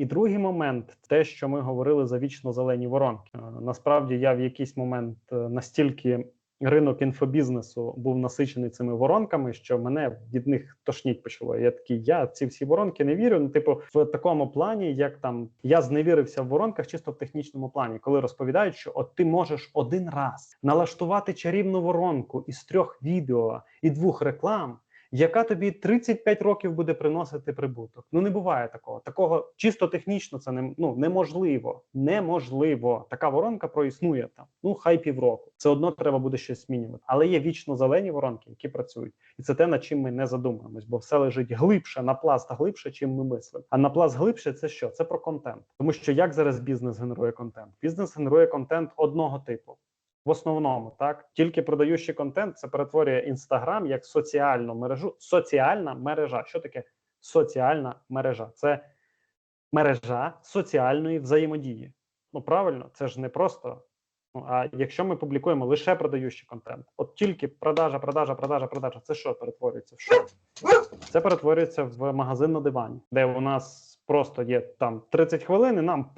І другий момент те, що ми говорили за вічно зелені воронки. Е, Насправді я в якийсь момент е, настільки ринок інфобізнесу був насичений цими воронками, що мене від них тошніть почало. Я такий, я ці всі воронки не вірю. Ну, типу, в такому плані, як там я зневірився в воронках, чисто в технічному плані, коли розповідають, що от ти можеш один раз налаштувати чарівну воронку із трьох відео і двох реклам. Яка тобі 35 років буде приносити прибуток? Ну не буває такого. Такого чисто технічно це не ну неможливо. Неможливо. Така воронка проіснує там. Ну хай півроку. Це одно треба буде щось змінювати. Але є вічно зелені воронки, які працюють, і це те, над чим ми не задумуємось, бо все лежить глибше на пласт глибше, чим ми мислимо. А на пласт глибше це що? Це про контент. Тому що як зараз бізнес генерує контент? Бізнес генерує контент одного типу. В основному так тільки продаючи контент, це перетворює інстаграм як соціальну мережу. Соціальна мережа. Що таке соціальна мережа? Це мережа соціальної взаємодії. Ну правильно, це ж не просто. Ну а якщо ми публікуємо лише продаючий контент, от тільки продажа, продажа, продажа, продажа, це що перетворюється? В що? Це перетворюється в магазин на дивані, де у нас просто є там 30 хвилин, і нам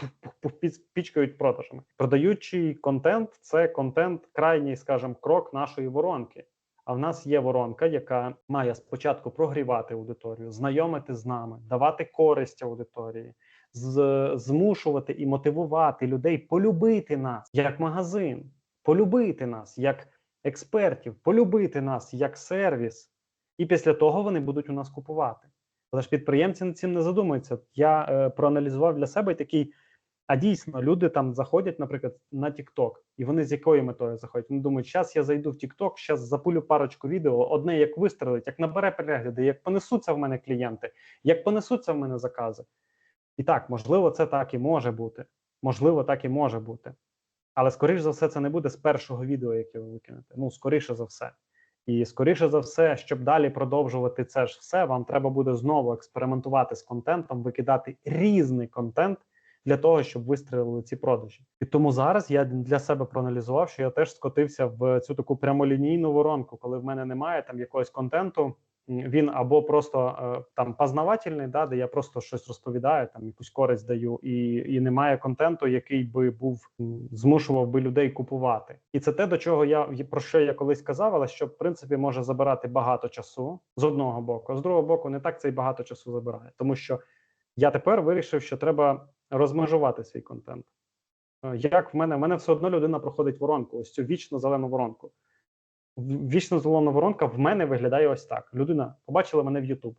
пічкають продажами. Продаючий контент це контент, крайній, скажімо, крок нашої воронки. А в нас є воронка, яка має спочатку прогрівати аудиторію, знайомити з нами, давати користь аудиторії, змушувати і мотивувати людей полюбити нас як магазин, полюбити нас як експертів, полюбити нас як сервіс. І після того вони будуть у нас купувати. Але ж підприємці над цим не задумуються. Я е, проаналізував для себе такий. А дійсно, люди там заходять, наприклад, на TikTok, і вони з якою метою заходять? Вони думають, зараз я зайду в TikTok, зараз запулю парочку відео, одне як вистрелить, як набере перегляди, як понесуться в мене клієнти, як понесуться в мене закази. І так, можливо, це так і може бути. Можливо, так і може бути. Але скоріш за все, це не буде з першого відео, яке ви викинете. Ну, скоріше за все. І скоріше за все, щоб далі продовжувати це ж все, вам треба буде знову експериментувати з контентом, викидати різний контент для того, щоб вистрілили ці продажі. І тому зараз я для себе проаналізував, що я теж скотився в цю таку прямолінійну воронку, коли в мене немає там якогось контенту. Він або просто е, там познавательний, да, де я просто щось розповідаю, там якусь користь даю, і, і немає контенту, який би був змушував би людей купувати. І це те, до чого я про що я колись казав, але що в принципі може забирати багато часу з одного боку, а з другого боку, не так це й багато часу забирає, тому що я тепер вирішив, що треба розмежувати свій контент. Е, Як в мене, в мене все одно людина проходить воронку, ось цю вічно зелену воронку. Вічно зелена воронка в мене виглядає ось так: людина побачила мене в YouTube,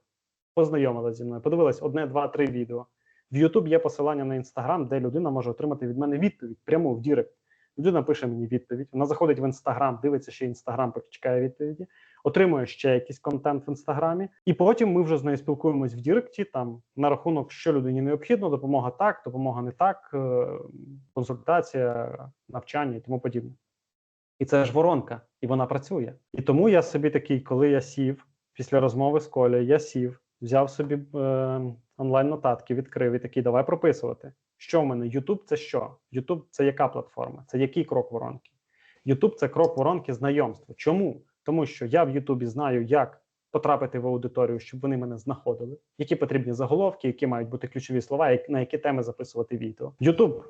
познайомилася зі мною, подивилась одне, два, три відео. В YouTube є посилання на Instagram, де людина може отримати від мене відповідь прямо в Дірект. Людина пише мені відповідь. Вона заходить в Instagram, дивиться ще Instagram, поки чекає відповіді, отримує ще якийсь контент в інстаграмі, і потім ми вже з нею спілкуємось в Діректі там на рахунок, що людині необхідно, допомога так, допомога не так, е, консультація, навчання і тому подібне. І це ж воронка, і вона працює. І тому я собі такий, коли я сів після розмови з Колею, я сів, взяв собі е, онлайн-нотатки, відкрив і такий, давай прописувати. Що в мене? Ютуб це що? Ютуб це яка платформа? Це який крок воронки? Ютуб це крок воронки знайомства. Чому? Тому що я в Ютубі знаю, як потрапити в аудиторію, щоб вони мене знаходили, які потрібні заголовки, які мають бути ключові слова, на які теми записувати відео. Ютуб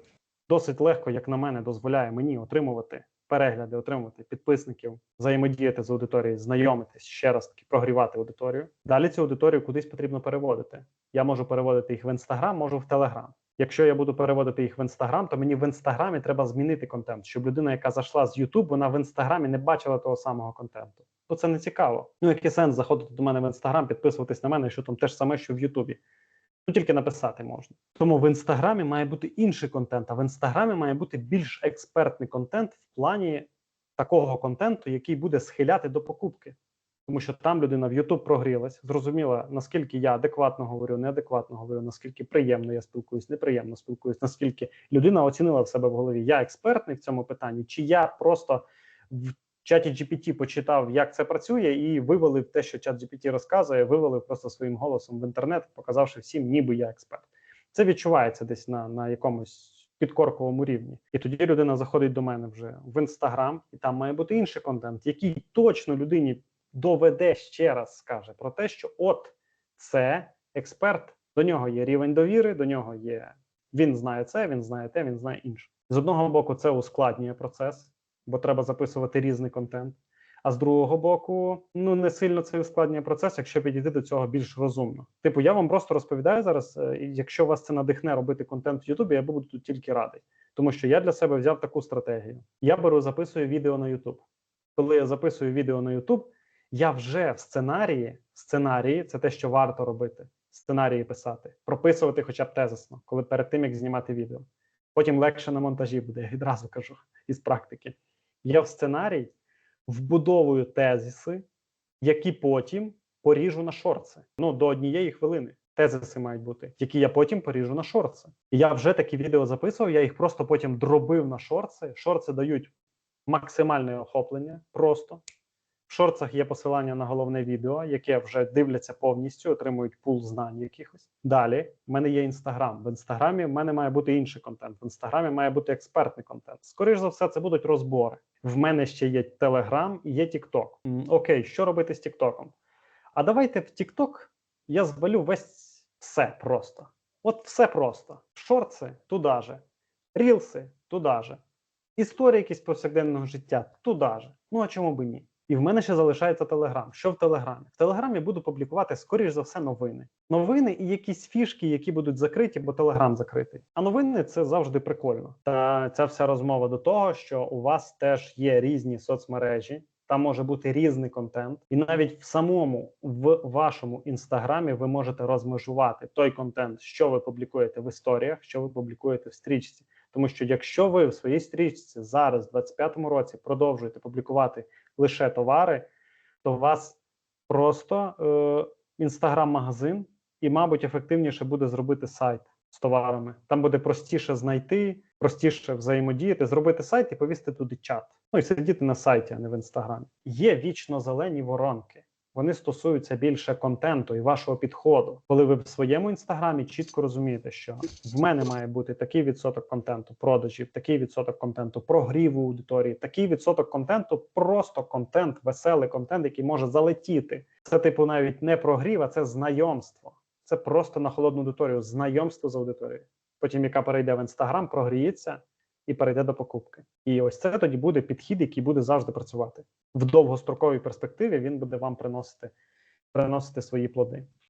досить легко, як на мене, дозволяє мені отримувати перегляди, отримувати підписників, взаємодіяти з аудиторією, знайомитись ще раз таки, прогрівати аудиторію. Далі цю аудиторію кудись потрібно переводити. Я можу переводити їх в інстаграм, можу в телеграм. Якщо я буду переводити їх в інстаграм, то мені в інстаграмі треба змінити контент, щоб людина, яка зайшла з YouTube, вона в інстаграмі не бачила того самого контенту. Бо це не цікаво. Ну який сенс заходити до мене в інстаграм, підписуватись на мене, що там те ж саме, що в Ютубі. Ну тільки написати можна. Тому в інстаграмі має бути інший контент, а в інстаграмі має бути більш експертний контент в плані такого контенту, який буде схиляти до покупки. Тому що там людина в YouTube прогрілась, зрозуміла, наскільки я адекватно говорю, неадекватно говорю, наскільки приємно я спілкуюсь, неприємно спілкуюсь, наскільки людина оцінила в себе в голові. Я експертний в цьому питанні, чи я просто в чаті GPT почитав, як це працює, і вивалив те, що чат GPT розказує, вивалив просто своїм голосом в інтернет, показавши всім, ніби я експерт. Це відчувається десь на, на якомусь підкорковому рівні. І тоді людина заходить до мене вже в інстаграм, і там має бути інший контент, який точно людині доведе ще раз скаже про те, що от це експерт До нього є рівень довіри, до нього є він знає це, він знає те, він знає інше. З одного боку, це ускладнює процес, бо треба записувати різний контент. А з другого боку, ну не сильно це ускладнює процес, якщо підійти до цього більш розумно. Типу, я вам просто розповідаю зараз. е, Якщо вас це надихне робити контент в Ютубі, я буду тут тільки радий, тому що я для себе взяв таку стратегію. Я беру, записую відео на Ютуб. Коли я записую відео на Ютуб, я вже в сценарії, сценарії це те, що варто робити. Сценарії писати, прописувати хоча б тезисно, коли перед тим як знімати відео. Потім легше на монтажі буде, я відразу кажу із практики. Я в сценарій вбудовую тезиси, які потім поріжу на шорти. Ну, до однієї хвилини. Тезиси мають бути, які я потім поріжу на шорти. Я вже такі відео записував, я їх просто потім дробив на шорти. Шорти дають максимальне охоплення просто. Шорцах є посилання на головне відео, яке вже дивляться повністю, отримують пул знань якихось. Далі в мене є інстаграм. В інстаграмі в мене має бути інший контент. В інстаграмі має бути експертний контент. Скоріше за все, це будуть розбори. В мене ще є Телеграм і є Тікток. Окей, що робити з Тіктоком? А давайте в Тікток я звалю весь все просто. От все просто. Шорти туди же, рілси туди же, історії якісь повсякденного життя туди же. Ну а чому би ні? І в мене ще залишається Телеграм. Що в Телеграмі? В Телеграмі буду публікувати, скоріш за все, новини. Новини і якісь фішки, які будуть закриті, бо Телеграм закритий. А новини це завжди прикольно. Та ця вся розмова до того, що у вас теж є різні соцмережі. Там може бути різний контент, і навіть в самому в вашому інстаграмі ви можете розмежувати той контент, що ви публікуєте в історіях, що ви публікуєте в стрічці. Тому що якщо ви в своїй стрічці зараз, в 25-му році, продовжуєте публікувати лише товари, то у вас просто е, інстаграм-магазин, і, мабуть, ефективніше буде зробити сайт з товарами. Там буде простіше знайти, простіше взаємодіяти, зробити сайт і повісти туди чат. Ну і сидіти на сайті, а не в інстаграмі. Є вічно зелені воронки. Вони стосуються більше контенту і вашого підходу, коли ви в своєму інстаграмі чітко розумієте, що в мене має бути такий відсоток контенту продажів, такий відсоток контенту прогріву аудиторії, такий відсоток контенту, просто контент, веселий контент, який може залетіти. Це типу навіть не прогрів, а це знайомство. Це просто на холодну аудиторію, знайомство з аудиторією. Потім, яка перейде в інстаграм, прогріється і перейде до покупки. І ось це тоді буде підхід, який буде завжди працювати в довгостроковій перспективі. Він буде вам приносити, приносити свої плоди.